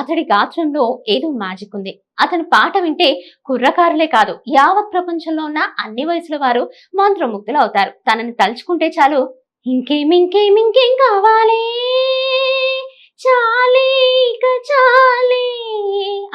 అతడి గాత్రంలో ఏదో మ్యాజిక్ ఉంది. అతని పాట వింటే కుర్రకారులే కాదు యావత్ ప్రపంచంలో ఉన్న అన్ని వయసుల వారు మంత్రముగ్ధులు అవుతారు తనని తలుచుకుంటే చాలు ఇంకేం ఇంకేం ఇంకేం కావాలి?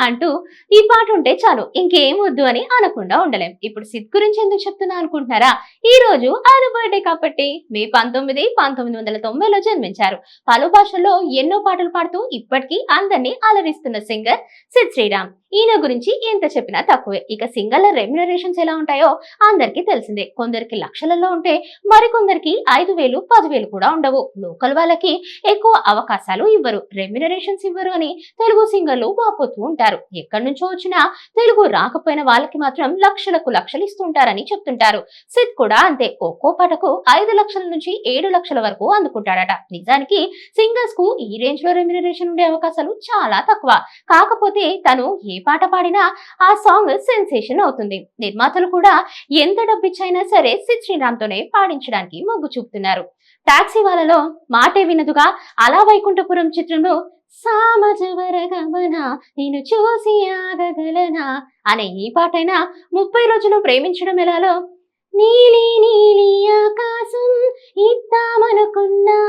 అంటూ ఈ పాట ఉంటే చాలు ఇంకేం వద్దు అని అనకుండా ఉండలేం. ఇప్పుడు సిద్ గురించి ఎందుకు చెప్తున్నా అనుకుంటున్నారా? ఈ రోజు ఆయన బర్త్డే కాబట్టి మే పంతొమ్మిది పంతొమ్మిది వందల తొంభైలో జన్మించారు. పలు భాషల్లో ఎన్నో పాటలు పాడుతూ ఇప్పటికీ అందరినీ అలరిస్తున్న సింగర్ సిద్ శ్రీరామ్. ఈయన గురించి ఎంత చెప్పినా తక్కువే. ఇక సింగర్ల రెమ్యునరేషన్స్ ఎలా ఉంటాయో అందరికీ తెలిసిందే. కొందరికి లక్షలలో ఉంటే మరికొందరికి ఐదు వేలు పదివేలు కూడా ఉండవు. లోకల్ వాళ్ళకి ఎక్కువ అవకాశాలు ఇవ్వరు. రెమ్యునరేషన్స్ ఇవ్వరు అని తెలుగు సింగర్లు వాపోతూ ఉంటారు. ఎక్కడి నుంచో వచ్చినా తెలుగు రాకపోయిన వాళ్ళకి మాత్రం లక్షలకు లక్షలు ఇస్తుంటారని చెప్తుంటారు. సిద్ కూడా అంతే ఒక్కో పాటకు ఐదు లక్షల నుంచి ఏడు లక్షల వరకు అందుకుంటాడట. నిజానికి సింగర్స్కు ఈ రేంజ్లో రెమ్యునరేషన్ ఉండే అవకాశాలు చాలా తక్కువ. కాకపోతే తను ఏ పాట పాడినా ఆ సాంగ్ సెన్సేషన్ అవుతుంది. నిర్మాతలు కూడా ఎంత డబ్బిచ్చైనా సరే సిద్ శ్రీరామ్తోనే పాడించడానికి మొగ్గు చూపుతున్నారు. టాక్సీ వాళ్ళలో మాటే వినదుగా అలా వైకుంఠపురం చిత్రంలో సామజవరగమనా? నేను చూసి ఆగగలనా? అనే ఈ పాటైనా ముప్పై రోజులు ప్రేమించడం ఎలాలో? నీలి నీలి ఆకాశం ఇద్దామనుకున్నా.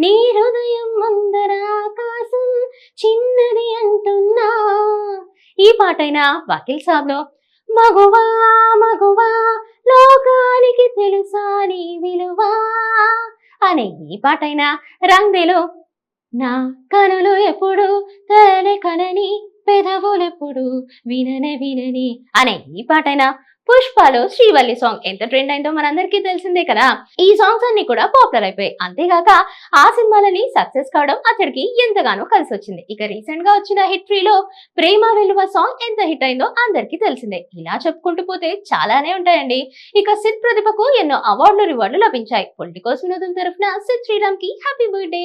నీ హృదయం ముందర ఆకాశం చిన్నది అంటున్నా. ఈ పాటైనా వకీల్ సాబ్లో మగువా మగువా లోకానికి తెలుసా నీ విలువా? అనే ఈ పాటైనా రంగులో నా కనులు ఎప్పుడు? తలే కనని పెదవులెప్పుడు? విననే వినని. అనే ఈ పాటైనా పుష్పలో శ్రీవల్లి సాంగ్ ఎంత ట్రెండ్ అయిందో మనందరికీ తెలిసిందే కదా. ఈ సాంగ్స్ అన్ని కూడా పాపులర్ అయిపోయాయి. అంతేగాక ఆ సినిమాలని సక్సెస్ కావడం అతడికి ఎంతగానో కలిసి వచ్చింది ఇక రీసెంట్గా వచ్చిన హిట్ ట్రీలో ప్రేమ విలువ సాంగ్ ఎంత హిట్ అయిందో అందరికీ తెలిసిందే. ఇలా చెప్పుకుంటూ పోతే చాలానే ఉంటాయండి. ఇక సిద్ ప్రతిభకు ఎన్నో అవార్డులు రివార్డులు లభించాయి. పొలిటికోస్ వినోదం తరఫున సిద్ శ్రీరామ్కి happy birthday